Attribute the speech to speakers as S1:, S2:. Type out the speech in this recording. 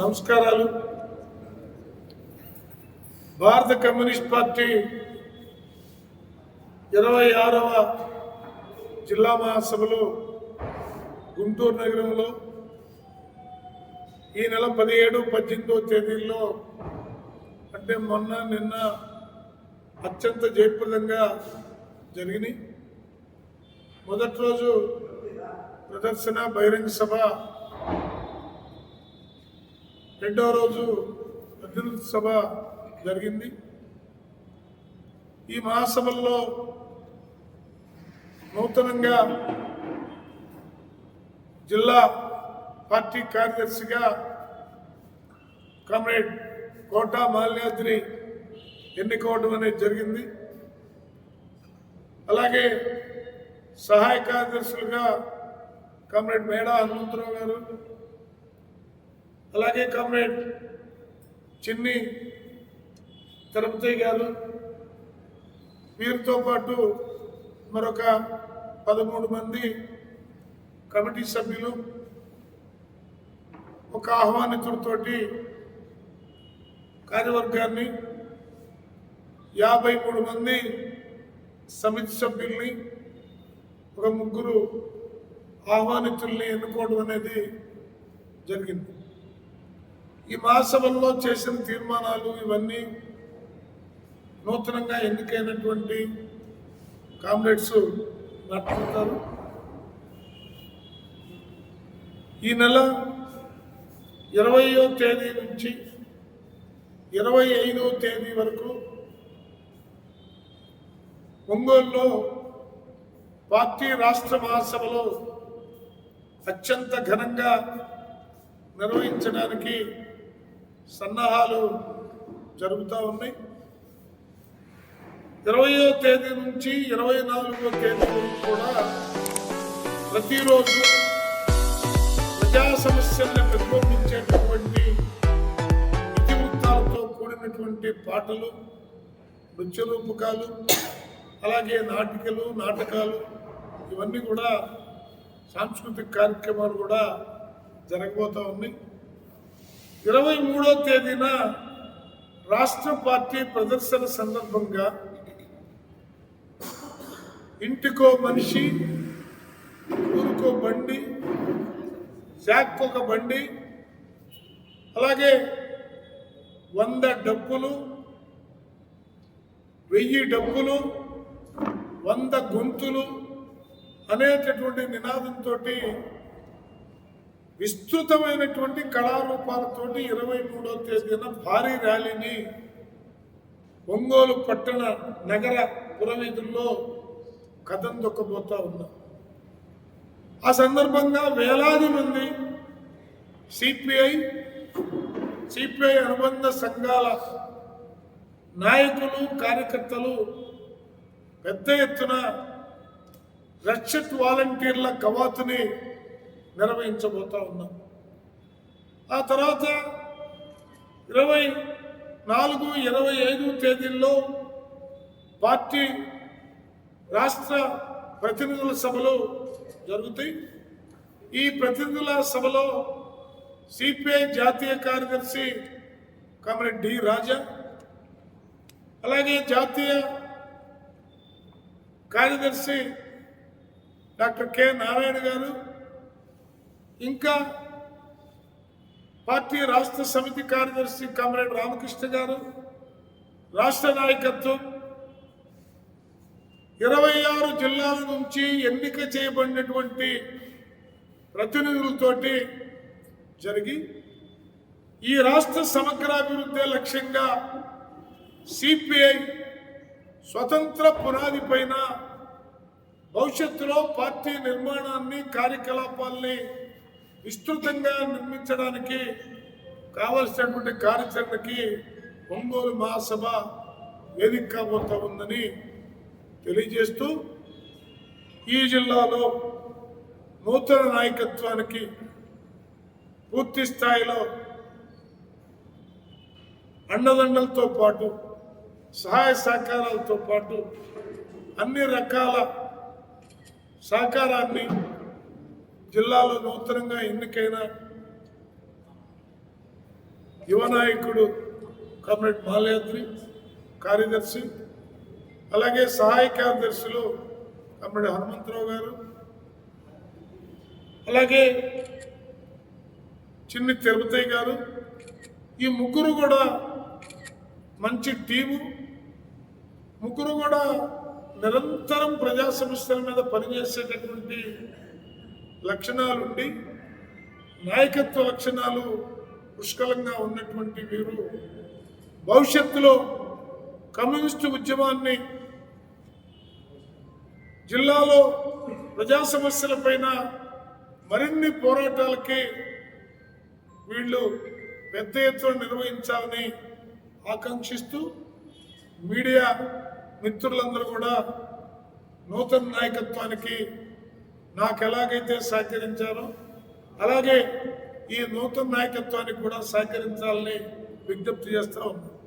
S1: నమస్కారాలు. భారత communist party ఇరవై ఆరవ జిల్లా మహాసభలో గుంటూరు నగరంలో ఈ నెల పదిహేడు పద్దెనిమిదో తేదీల్లో అంటే మొన్న నిన్న అత్యంత జయప్రదంగా జరిగినాయి. మొదటి రోజు ప్రదర్శన బహిరంగ సభ రెండవ రోజు ప్రతినిధి సభ జరిగింది. ఈ మహాసభల్లో నూతనంగా జిల్లా పార్టీ కార్యదర్శిగా కామ్రేడ్ కోటా మాల్యాద్రి ఎన్నుకోవడం అనేది జరిగింది. అలాగే సహాయ కార్యదర్శులుగా కామ్రేడ్ మేడా హనుమంతరావు గారు అలాగే కామ్రేడ్ చిన్ని తిరుపతి గారు వీరితో పాటు మరొక పదమూడు మంది కమిటీ సభ్యులు ఒక ఆహ్వానితుడితోటి కార్యవర్గాన్ని యాభై మూడు మంది సమితి సభ్యుల్ని ఒక ముగ్గురు ఆహ్వానితుల్ని ఎన్నుకోవడం అనేది జరిగింది. ఈ మహాసభల్లో చేసిన తీర్మానాలు ఇవన్నీ నూతనంగా ఎన్నికైనటువంటి కామ్రేడ్స్ మాట్లాడతారు. ఈ నెల ఇరవయో తేదీ నుంచి ఇరవై ఐదో తేదీ వరకు ఒంగోలులో పార్టీ రాష్ట్ర మహాసభలో అత్యంత ఘనంగా నిర్వహించడానికి సన్నాహాలు జరుగుతూ ఉన్నాయి. ఇరవయో తేదీ నుంచి ఇరవై నాలుగో తేదీ వరకు కూడా ప్రతిరోజు ప్రజా సమస్యల్ని ప్రతిబింబించేటటువంటి ఇతివృత్తాలతో కూడినటువంటి పాటలు నృత్య రూపకాలు అలాగే నాటికలు నాటకాలు ఇవన్నీ కూడా సాంస్కృతిక కార్యక్రమాలు కూడా జరగబోతూ ఉన్నాయి. ఇరవై మూడో తేదీన రాష్ట్ర పార్టీ ప్రదర్శన సందర్భంగా ఇంటికో మనిషి ఊరుకో బండి శాఖొక బండి అలాగే వంద డబ్బులు వెయ్యి డబ్బులు వంద గొంతులు అనేటటువంటి నినాదంతో విస్తృతమైనటువంటి కళారూపాలతోటి ఇరవై మూడవ తేదీన భారీ ర్యాలీని ఒంగోలు పట్టణ నగర పురవీధుల్లో కథం దొక్కబోతా ఉన్నాం. ఆ సందర్భంగా వేలాది మంది సిపిఐ సిపిఐ అనుబంధ సంఘాల నాయకులు కార్యకర్తలు పెద్ద ఎత్తున రక్షత్ వాలంటీర్ల కవాతుని నిర్వహించబోతా ఉన్నాం. ఆ తర్వాత ఇరవై నాలుగు ఇరవై ఐదు తేదీల్లో పార్టీ రాష్ట్ర ప్రతినిధుల సభలు జరుగుతాయి. ఈ ప్రతినిధుల సభలో సిపిఐ జాతీయ కార్యదర్శి కామ్రేడ్ డి రాజా అలాగే జాతీయ కార్యదర్శి డాక్టర్ కె నారాయణ గారు ఇంకా పార్టీ రాష్ట్ర సమితి కార్యదర్శి కామరేడ్ రామకృష్ణ గారు రాష్ట్ర నాయకత్వం ఇరవై ఆరు జిల్లాల నుంచి ఎన్నిక చేయబడినటువంటి ప్రతినిధులతోటి జరిగి ఈ రాష్ట్ర సమగ్రాభివృద్ధి లక్ష్యంగా సిపిఐ స్వతంత్ర పునాది పైన భవిష్యత్తులో పార్టీ నిర్మాణాన్ని కార్యకలాపాల్ని విస్తృతంగా నిర్మించడానికి కావలసినటువంటి కార్యాచరణకి ఒంగోలు మహాసభ వేదిక కాబోతా ఉందని తెలియజేస్తూ ఈ జిల్లాలో నూతన నాయకత్వానికి పూర్తి స్థాయిలో అండదండలతో పాటు సహాయ సహకారాలతో పాటు అన్ని రకాల సహకారాన్ని జిల్లాలో నూతనంగా ఎన్నికైన యువ నాయకుడు కామ్రేడ్ మాల్యాద్రి కార్యదర్శి అలాగే సహాయ కార్యదర్శులు కామ్రేడ్ హనుమంతరావు గారు అలాగే చిన్ని తిరుపతి గారు ఈ ముగ్గురు కూడా మంచి టీము ముగ్గురు కూడా నిరంతరం ప్రజా సమస్యల మీద పనిచేసేటటువంటి లక్షణాలుండి నాయకత్వ లక్షణాలు పుష్కలంగా ఉన్నటువంటి వీరు భవిష్యత్తులో కమ్యూనిస్టు ఉద్యమాన్ని జిల్లాలో ప్రజా సమస్యలపైన మరిన్ని పోరాటాలకి వీళ్ళు పెద్ద ఎత్తున నిర్వహించాలని ఆకాంక్షిస్తూ మీడియా మిత్రులందరూ కూడా నూతన నాయకత్వానికి నాకు ఎలాగైతే సహకరించారో అలాగే ఈ నూతన నాయకత్వానికి కూడా సహకరించాలని విజ్ఞప్తి చేస్తూ ఉన్నాను.